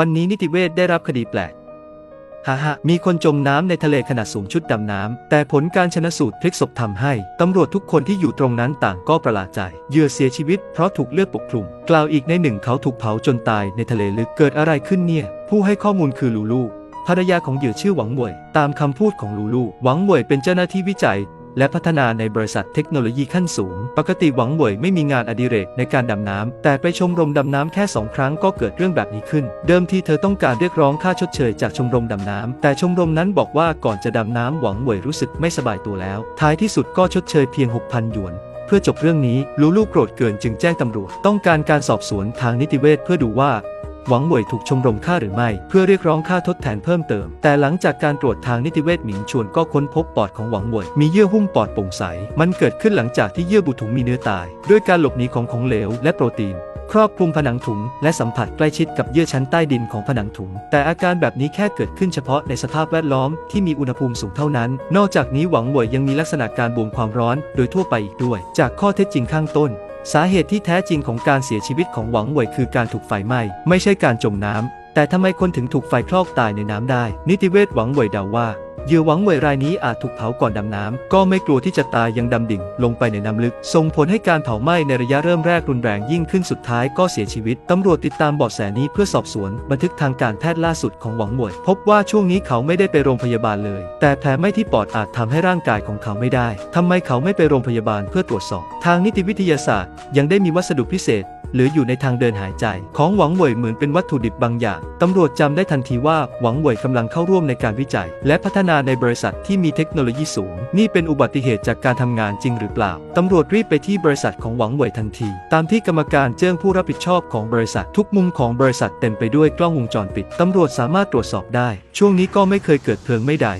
วันนี้นิติเวศได้รับคดีแปลกฮ่าฮมีคนจมน้ำในทะเลขณะสวมชุดดำน้ำ แต่ผลการชนะสูตรพลิกศพทำให้ตำรวจทุกคนที่อยู่ตรงนั้นต่างก็ประหลาดใจเหยื่อเสียชีวิตเพราะถูกเลือดปกคลุม กล่าวอีกในหนึ่งเขาถูกเผาจนตายในทะเลลึกเกิดอะไรขึ้นเนี่ย ผู้ให้ข้อมูลคือลูลูภรรยาของเหยื่อชื่อหวังหวย ตามคำพูดของลูลู หวังหวยเป็นเจ้าหน้าที่วิจัย และพัฒนาในบริษัทเทคโนโลยีขั้นสูง ปกติหวังเหวยไม่มีงานอดิเรกในการดำน้ำ แต่ไปชมรมดำน้ำแค่สองครั้งก็เกิดเรื่องแบบนี้ขึ้น เดิมทีเธอต้องการเรียกร้องค่าชดเชยจากชมรมดำน้ำ แต่ชมรมนั้นบอกว่าก่อนจะดำน้ำหวังเหวยรู้สึกไม่สบายตัวแล้ว ท้ายที่สุดก็ชดเชยเพียง 6,000 หยวนเพื่อจบเรื่องนี้ ลูลูโกรธเกินจึงแจ้งตำรวจ ต้องการการสอบสวนทางนิติเวชเพื่อดูว่า หวังเหวยถูกชมรมฆ่าหรือไม่ เพื่อเรียกร้องค่าทดแทนเพิ่มเติม แต่หลังจากการตรวจทางนิติเวชหมิงชวนก็ค้นพบปอดของหวังเหวยมีเยื่อหุ้มปอดโปร่งใส มันเกิดขึ้นหลังจากที่เยื่อบุถุงมีเนื้อตาย ด้วยการหลบหนีของของเหลวและโปรตีนครอบคลุมผนังถุง และสัมผัสใกล้ชิดกับเยื่อชั้นใต้ดินของผนังถุง แต่อาการแบบนี้แค่เกิดขึ้นเฉพาะในสภาพแวดล้อมที่มีอุณหภูมิสูงเท่านั้น นอกจากนี้หวังเหวยยังมีลักษณะการบวมความร้อน โดยทั่วไปอีกด้วย จากข้อเท็จจริงข้างต้น สาเหตุที่แท้จริงของการเสียชีวิตของหวังเหวยคือการถูกไฟไหม้ ไม่ใช่การจมน้ำ แต่ทำไมคนถึงถูกไฟคลอกตายในน้ำได้ นิติเวชหวังเวยเดาว่าเหยื่อหวังเวยรายนี้อาจถูกเผาก่อนดำน้ำ ก็ไม่กลัวที่จะตายยังดำดิ่ง ลงไปในน้ำลึก ส่งผลให้การเผาไหม้ในระยะเริ่มแรกรุนแรงยิ่งขึ้นสุดท้ายก็เสียชีวิต ตำรวจติดตามเบาะแสนี้เพื่อสอบสวน บันทึกทางการแพทย์ล่าสุดของหวังเหวย พบว่าช่วงนี้เขาไม่ได้ไปโรงพยาบาลเลย แต่แผลไหม้ที่ปอดอาจทำให้ร่างกายของเขาไม่ได้ทำไมเขาไม่ไปโรงพยาบาลเพื่อตรวจสอบ ทางนิติวิทยาศาสตร์ ยังได้มีวัสดุพิเศษ หรืออยู่ในทางเดินหายใจ ของหวังเหวยเหมือนเป็นวัตถุดิบบางอย่าง ตำรวจจำได้ทันทีว่าหวังเหวยกำลังเข้าร่วมในการวิจัย และพัฒนาในบริษัทที่มีเทคโนโลยีสูง นี่เป็นอุบัติเหตุจากการทำงานจริงหรือเปล่า ตำรวจรีบไปที่บริษัทของหวังเหวยทันที ตามที่กรรมการแจ้งผู้รับผิดชอบของบริษัททุกมุมของบริษัทเต็มไปด้วยกล้องวงจรปิด ตำรวจสามารถตรวจสอบได้ ช่วงนี้ก็ไม่เคยเกิดเพลิงไม่ใด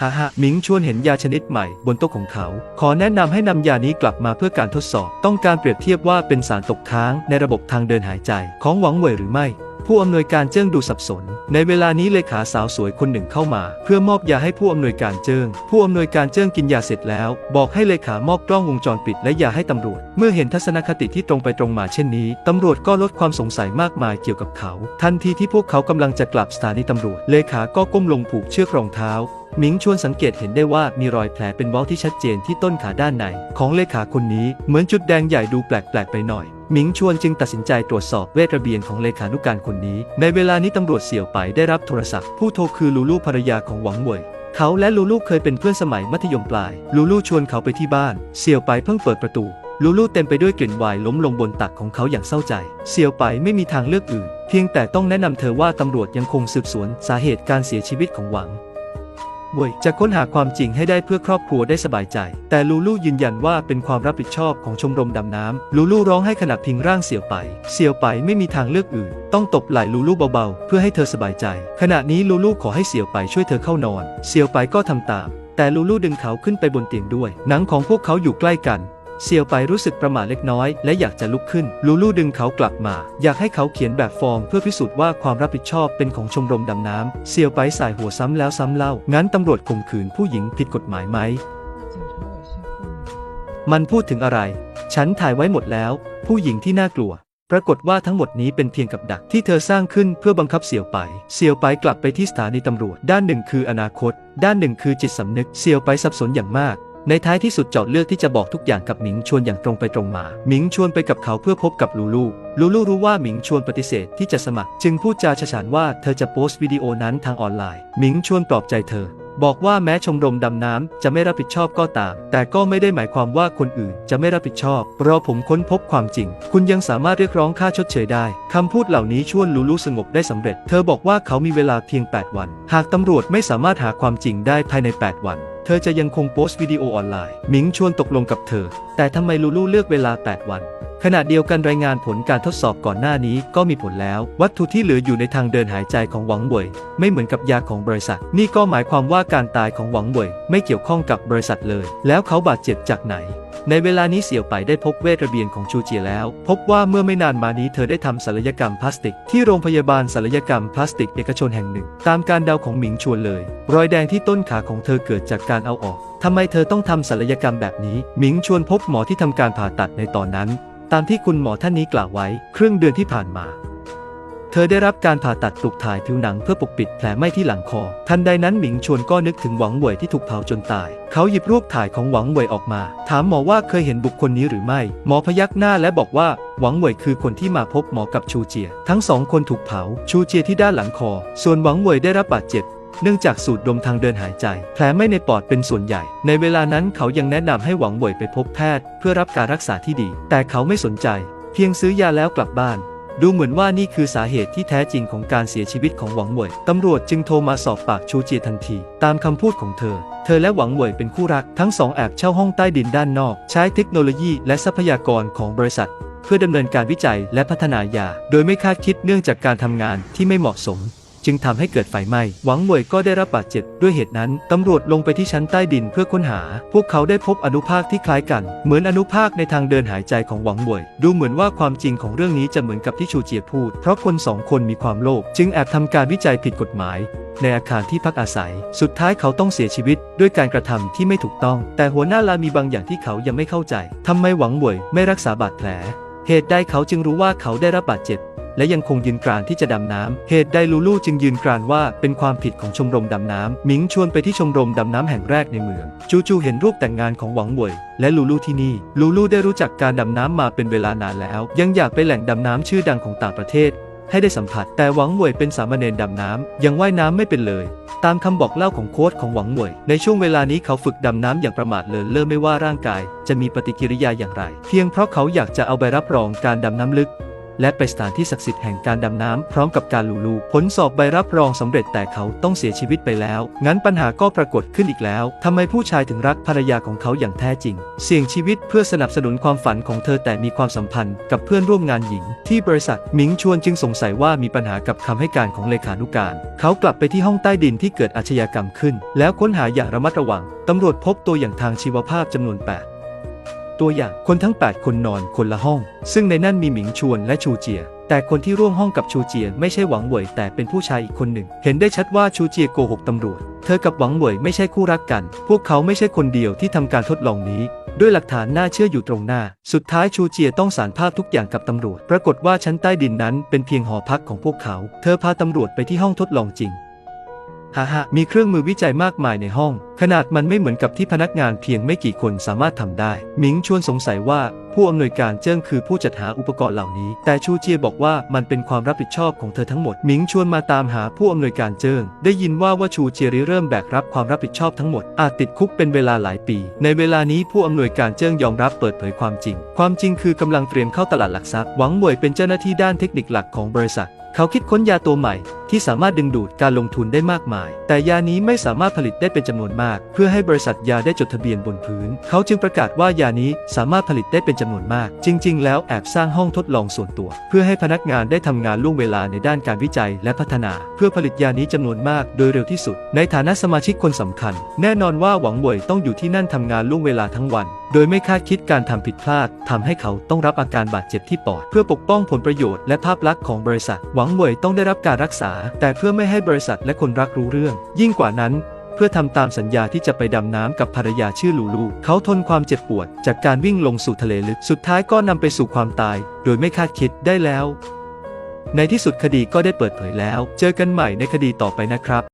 ฮ่าฮ่าหมิงชวนเห็นยาชนิดใหม่บนโต๊ะของเขา ขอแนะนำให้นำยานี้กลับมาเพื่อการทดสอบ ต้องการเปรียบเทียบว่าเป็นสารตกค้างในระบบทางเดินหายใจ ของหวังเหวยหรือไม่ผู้อำนวยการเจิ้งดูสับสน ในเวลานี้เลขาสาวสวยคนหนึ่งเข้ามา เพื่อมอบยาให้ผู้อำนวยการเจิ้ง ผู้อำนวยการเจิ้งกินยาเสร็จแล้ว บอกให้เลขามอบกล้องวงจรปิดและยาให้ตำรวจ เมื่อเห็นทัศนคติที่ตรงไปตรงมาเช่นนี้ ตำรวจก็ลดความสงสัยมากมายเกี่ยวกับเขา ทันทีที่พวกเขากำลังจะกลับสถานีตำรวจ เลขาก็ก้มลงผูกเชือกรองเท้า หมิงชวนสังเกตเห็นได้ว่ามีรอยแผลเป็นเว้าที่ชัดเจนที่ต้นขาด้านใน ของเลขาคนนี้เหมือนจุดแดงใหญ่ดูแปลกๆไปหน่อยหมิงชวนจึงตัดสินใจตรวจสอบเวทระเบียนของเลขานุการคนนี้ ในเวลานี้ตำรวจเสี่ยวไปได้รับโทรศัพท์ ผู้โทรคือลูลูภรรยาของหวังเหวยเขาและลูลูเคยเป็นเพื่อนสมัยมัธยมปลาย ลูลูชวนเขาไปที่บ้าน เสี่ยวไปเพิ่งเปิดประตู ลูลูเต็มไปด้วยกลิ่นวน์ล้มลงบนตักของเขาอย่างเศร้าใจ เสี่ยวไปไม่มีทางเลือกอื่น เพียงแต่ต้องแนะนำเธอว่าตำรวจยังคงสืบสวนสาเหตุการเสียชีวิตของหวัง เว่ยจะค้นหาความจริงให้ได้เพื่อครอบครัวได้สบายใจ แต่ลูลูยืนยันว่าเป็นความรับผิดชอบของชมรมดำน้ำ ลูลูร้องให้ขณะพิงร่างเสี่ยวไป เสี่ยวไปไม่มีทางเลือกอื่น ต้องตบไหล่ลูลูเบาๆ เพื่อให้เธอสบายใจ ขณะนี้ลูลูขอให้เสี่ยวไปช่วยเธอเข้านอน เสี่ยวไปก็ทำตามแต่ลูลูดึงเขาขึ้นไปบนเตียงด้วย หนังของพวกเขาอยู่ใกล้กัน เซียวไปรู้สึกประหม่าเล็กน้อย และอยากจะลุกขึ้น ลูลู่ดึงเขากลับมา อยากให้เขาเขียนแบบฟอร์ม เพื่อพิสูจน์ว่าความรับผิดชอบเป็นของชมรมดำน้ำเซียวไปสายหัวซ้ำแล้วซ้ำเล่า งั้นตำรวจข่มขืนผู้หญิงผิดกฎหมายไหม มันพูดถึงอะไร ฉันถ่ายไว้หมดแล้ว ผู้หญิงที่น่ากลัว ปรากฏว่าทั้งหมดนี้เป็นเพียงกับดักที่เธอสร้างขึ้นเพื่อบังคับเสี่ยวไป เสี่ยวไปกลับไปที่สถานีตำรวจ ด้านหนึ่งคืออนาคต ด้านหนึ่งคือจิตสำนึก เสี่ยวไปสับสนอย่างมาก ในท้ายที่สุดเจาะเลือกที่จะบอกทุกอย่างกับหมิงชวนอย่างตรงไปตรงมา หมิงชวนไปกับเขาเพื่อพบกับลูลู ลูลูรู้ว่าหมิงชวนปฏิเสธที่จะสมัคร จึงพูดจาฉฉานว่าเธอจะโพสต์วิดีโอนั้นทางออนไลน์ หมิงชวนปลอบใจเธอ บอกว่าแม้ชมรมดำน้ำจะไม่รับผิดชอบก็ตาม แต่ก็ไม่ได้หมายความว่าคนอื่นจะไม่รับผิดชอบ รอผมค้นพบความจริง คุณยังสามารถเรียกร้องค่าชดเชยได้คำพูดเหล่านี้ชวนลูลูสงบได้สำเร็จ เธอบอกว่าเขามีเวลาเพียง 8 วัน หากตำรวจไม่สามารถหาความจริงได้ภายใน 8 วัน เธอจะยังคงโพสต์วิดีโอออนไลน์หมิงชวนตกลงกับเธอ แต่ทำไมลูลูเลือกเวลา 8 วัน ขณะเดียวกันรายงานผลการทดสอบก่อนหน้านี้ก็มีผลแล้ว วัตถุที่เหลืออยู่ในทางเดินหายใจของหวังเว่ยไม่เหมือนกับยาของบริษัท นี่ก็หมายความว่าการตายของหวังเว่ยไม่เกี่ยวข้องกับบริษัทเลย แล้วเขาบาดเจ็บจากไหน ในเวลานี้เสี่ยวไปได้พบเวทระเบียนของชูเจียแล้ว พบว่าเมื่อไม่นานมานี้เธอได้ทำศัลยกรรมพลาสติก ที่โรงพยาบาลศัลยกรรมพลาสติกเอกชนแห่งหนึ่ง ตามการเดาของหมิงชวนเลย รอยแดงที่ต้นขาของเธอเกิดจากการเอาออกทำไมเธอต้องทำศัลยกรรมแบบนี้ หมิงชวนพบหมอที่ทำการผ่าตัดในตอนนั้น ตามที่คุณหมอท่านนี้กล่าวไว้ครึ่งเดือนที่ผ่านมา เธอได้รับการผ่าตัดปลูกถ่ายผิวหนังเพื่อปกปิดแผลไหม้ที่หลังคอ ทันใดนั้นหมิงชวนก็นึกถึงหวังเหวยที่ถูกเผาจนตาย เขาหยิบรูปถ่ายของหวังเหวยออกมา ถามหมอว่าเคยเห็นบุคคลนี้หรือไม่ หมอพยักหน้าและบอกว่าหวังเหวยคือคนที่มาพบหมอกับชูเจีย ทั้งสองคนถูกเผา ชูเจียที่ด้านหลังคอ ส่วนหวังเหวยได้รับบาดเจ็บ เนื่องจากสูดดมทางเดินหายใจ แผลไม่ในปอดเป็นส่วนใหญ่ ในเวลานั้นเขายังแนะนำให้หวังเหวยไปพบแพทย์ เพื่อรับการรักษาที่ดี แต่เขาไม่สนใจ เพียงซื้อยาแล้วกลับบ้าน ดูเหมือนว่านี่คือสาเหตุที่แท้จริงของการเสียชีวิตของหวังเหวยตำรวจจึงโทรมาสอบปากชูเจียทันที ตามคำพูดของเธอ เธอและหวังเหวยเป็นคู่รักทั้งสองแอบเช่าห้องใต้ดินด้านนอก ใช้เทคโนโลยีและทรัพยากรของบริษัทเพื่อดำเนินการวิจัยและพัฒนายา โดยไม่คาดคิดเนื่องจากการทำงานที่ไม่เหมาะสม จึงทำให้เกิดไฟไหม้ หวังเหวยก็ได้รับบาดเจ็บ ด้วยเหตุนั้นตำรวจลงไปที่ชั้นใต้ดินเพื่อค้นหา พวกเขาได้พบอนุภาคที่คล้ายกัน เหมือนอนุภาคในทางเดินหายใจของหวังเหวย ดูเหมือนว่าความจริงของเรื่องนี้จะเหมือนกับที่ชูเจียพูด เพราะคนสองคนมีความโลภ จึงแอบทำการวิจัยผิดกฎหมายในอาคารที่พักอาศัย สุดท้ายเขาต้องเสียชีวิต ด้วยการกระทำที่ไม่ถูกต้อง แต่หัวหน้าลามีบางอย่างที่เขายังไม่เข้าใจทำไมหวังเหวยไม่รักษาบาดแผล เหตุใดเขาจึงรู้ว่าเขาได้รับบาดเจ็บ และยังคงยืนกรานที่จะดำน้ำ เหตุใดลูลูจึงยืนกรานว่าเป็นความผิดของชมรมดำน้ำหมิงชวนไปที่ชมรมดำน้ำแห่งแรกในเมือง จูจูเห็นรูปแต่งงานของหวังเหวยและลูลูที่นี่ ลูลูได้รู้จักการดำน้ำมาเป็นเวลานานแล้ว ยังอยากไปแหล่งดำน้ำชื่อดังของต่างประเทศให้ได้สัมผัส แต่หวังเหวยเป็นสามเณรดำน้ำ ยังว่ายน้ำไม่เป็นเลย ตามคำบอกเล่าของโค้ชของหวังเหวย ในช่วงเวลานี้เขาฝึกดำน้ำอย่างประมาทเลินเล่อไม่ว่าร่างกาย จะมีปฏิกิริยาอย่างไร เพียงเพราะเขาอยากจะเอาใบรับรองการดำน้ำลึก และไปสถานที่ศักดิ์สิทธิ์แห่งการดำน้ำพร้อมกับการลูลูผลสอบใบรับรองสำเร็จแต่เขาต้องเสียชีวิตไปแล้ว งั้นปัญหาก็ปรากฏขึ้นอีกแล้วทำไมผู้ชายถึงรักภรรยาของเขาอย่างแท้จริง เสี่ยงชีวิตเพื่อสนับสนุนความฝันของเธอแต่มีความสัมพันธ์กับเพื่อนร่วมงานหญิง ที่บริษัทหมิงชวนจึงสงสัยว่ามีปัญหากับคำให้การของเลขานุการ เขากลับไปที่ห้องใต้ดินที่เกิดอาชญากรรมขึ้น แล้วค้นหาอย่างระมัดระวังตำรวจพบตัวอย่างทางชีวภาพจำนวน8 ตัวอย่างคนทั้ง 8 คนนอนคนละห้อง ซึ่งในนั่นมีหมิงชวนและชูเจีย แต่คนที่ร่วมห้องกับชูเจียไม่ใช่หวังเหวยแต่เป็นผู้ชายอีกคนหนึ่ง เห็นได้ชัดว่าชูเจียโกหกตำรวจ เธอกับหวังเหวยไม่ใช่คู่รักกัน พวกเขาไม่ใช่คนเดียวที่ทำการทดลองนี้ ด้วยหลักฐานน่าเชื่ออยู่ตรงหน้า สุดท้ายชูเจียต้องสารภาพทุกอย่างกับตำรวจ ปรากฏว่าชั้นใต้ดินนั้นเป็นเพียงหอพักของพวกเขา เธอพาตำรวจไปที่ห้องทดลองจริง ฮ่าฮ่ามีเครื่องมือวิจัยมากมายในห้อง ขนาดมันไม่เหมือนกับที่พนักงานเพียงไม่กี่คนสามารถทำได้ หมิงชวนสงสัยว่าผู้อำนวยการเจิ้งคือผู้จัดหาอุปกรณ์เหล่านี้ แต่ชูเจียบอกว่ามันเป็นความรับผิดชอบของเธอทั้งหมด หมิงชวนมาตามหาผู้อำนวยการเจิ้ง ได้ยินว่าว่าชูเจียริเริ่มแบกรับความรับผิดชอบทั้งหมด อาจติดคุกเป็นเวลาหลายปี ในเวลานี้ผู้อำนวยการเจิ้งยอมรับเปิดเผยความจริง ความจริงคือกำลังเตรียมเข้าตลาดหลักทรัพย์ หวังหวยเป็นเจ้าหน้าที่ด้านเทคนิคหลักของบริษัท เขาคิดค้นยาตัวใหม่ที่สามารถดึงดูดการลงทุนได้มากมาย แต่ยานี้ไม่สามารถผลิตได้เป็นจำนวนมาก เพื่อให้บริษัทยาได้จดทะเบียนบนพื้น เขาจึงประกาศว่ายานี้สามารถผลิตได้เป็นจำนวนมาก จริง ๆ แล้วแอบสร้างห้องทดลองส่วนตัว เพื่อให้พนักงานได้ทำงานล่วงเวลาในด้านการวิจัยและพัฒนา เพื่อผลิตยานี้จำนวนมากโดยเร็วที่สุด ในฐานะสมาชิกคนสำคัญ แน่นอนว่าหวังเหวยต้องอยู่ที่นั่นทำงานล่วงเวลาทั้งวันโดยไม่คาดคิดการทำผิดพลาดทำให้เขาต้องรับอาการบาดเจ็บที่ปอด เพื่อปกป้องผลประโยชน์และภาพลักษณ์ของบริษัท หวังเหวยต้องได้รับการรักษาแต่เพื่อไม่ให้บริษัทและคนรักรู้เรื่อง ยิ่งกว่านั้น เพื่อทำตามสัญญาที่จะไปดำน้ำกับภรรยาชื่อลูลู เขาทนความเจ็บปวด จากการวิ่งลงสู่ทะเลลึก สุดท้ายก็นำไปสู่ความตาย โดยไม่คาดคิดได้แล้ว ในที่สุดคดีก็ได้เปิดเผยแล้ว เจอกันใหม่ในคดีต่อไปนะครับ